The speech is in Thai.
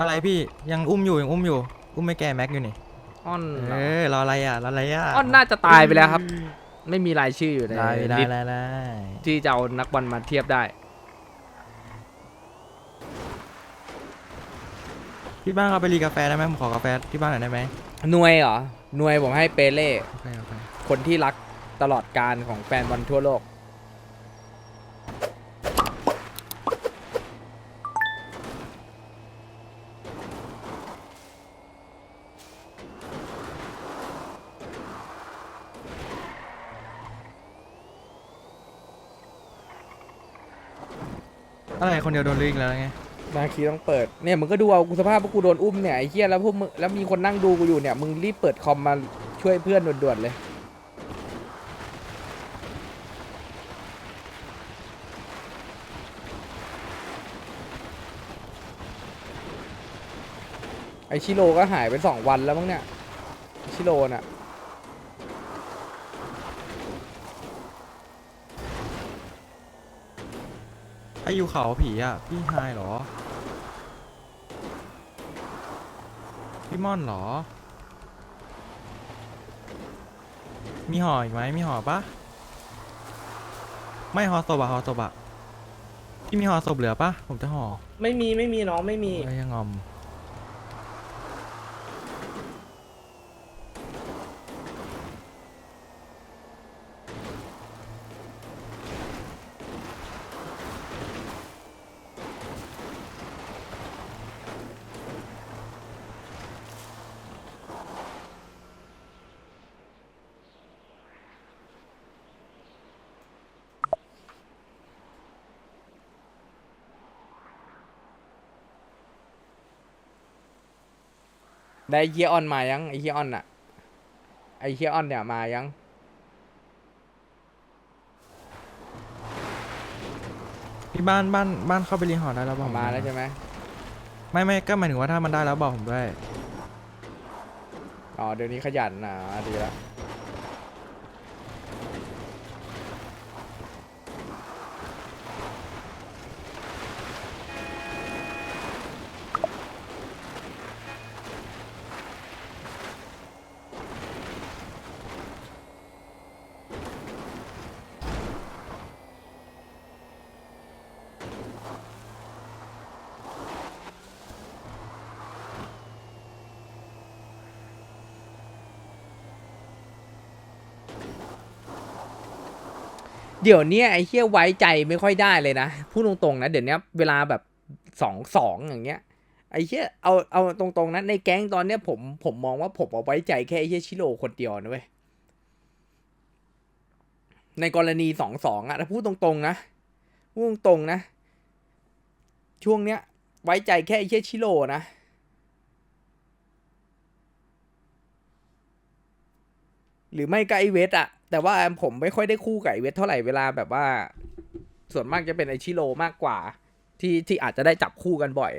อะไรพี่ยังอุ้มอยู่ยังอุ้มอยู่ อุ้มไม่แก้แม็กอยู่นี่อ้อนเออรออะไรอะรออะไรอะอ้อนน่าจะตายไปแล้วครับ ไม่มีรายชื่ออยู่ในได้ได้ลิสต์ได้ได้ที่จะเอานักบอลมาเทียบได้ที่บ้านเขาไปรีกาแฟได้ไหมผมขอกาแฟที่บ้านหน่อยได้ไหมหน่วยเหรอหน่วยผมให้เปเล่ โอเคโอเคคนที่รักตลอดการของแฟนบอลทั่วโลก อะไรคนเดียวโดนลืออีกแล้วไงนาคีต้องเปิดเนี่ยมึงก็ดูเอากูสภาพพวกกูโดนอุ้มเนี่ยไอ้เหี้ยแล้วพวกมึงแล้วมีคนนั่งดูกูอยู่เนี่ยมึงรีบเปิดคอมมาช่วยเพื่อนด่วนๆเลย ไอชิโร่ก็หายไปสองวันแล้วมั้งเนี่ยชิโร่น่ะ อ้อยู่เขาผีอะ พี่ไฮายเหรอ พี่ม่อนเหรอ มีห่ออีกไหมมีห่อปะไม่ห่อศพอะห่อศพอะพี่มีห่อศพเหลือปะผมจะห่อไม่มีไม่มีน้องไม่มีเอ้ยยังงอม ได้ไอ้เฮียออนมายังไอเฮียออนอะไอเฮียออนเนี่ยมายังพี่บ้านบ้านบ้านเข้าไปรีห่อได้แล้วบอกผมาด้วยแล้วนะใช่ไหมไม่ไม่ก็หมายถึงว่าถ้ามันได้แล้วบอกผมด้วยอ๋อเดี๋ยวนี้ขยันนะดีแล้ว เดี๋ยวนี้ไอ้เฮียไว้ใจไม่ค่อยได้เลยนะพูดตรงๆนะ เดี๋ยวนี้เวลาแบบสองสองอย่างเงี้ยไอ้เฮียเอาเอาตรงๆนะในแก๊งตอนเนี้ยผมผมมองว่าผมเอาไว้ใจแค่ไอ้เฮียชิโร่คนเดียวนะเว้ยในกรณีสองสองอะถ้าพูดตรงๆนะพูดตรงๆนะ ช่วงเนี้ย ไว้ใจแค่ไอ้เฮียชิโร่นะ หรือไม่ก็ไอเวทอะแต่ว่าผมไม่ค่อยได้คู่กับไอเวทเท่าไหร่เวลาแบบว่า ส่วนมากจะเป็นไอชิโร่มากกว่า ที่ที่อาจจะได้จับคู่กันบ่อย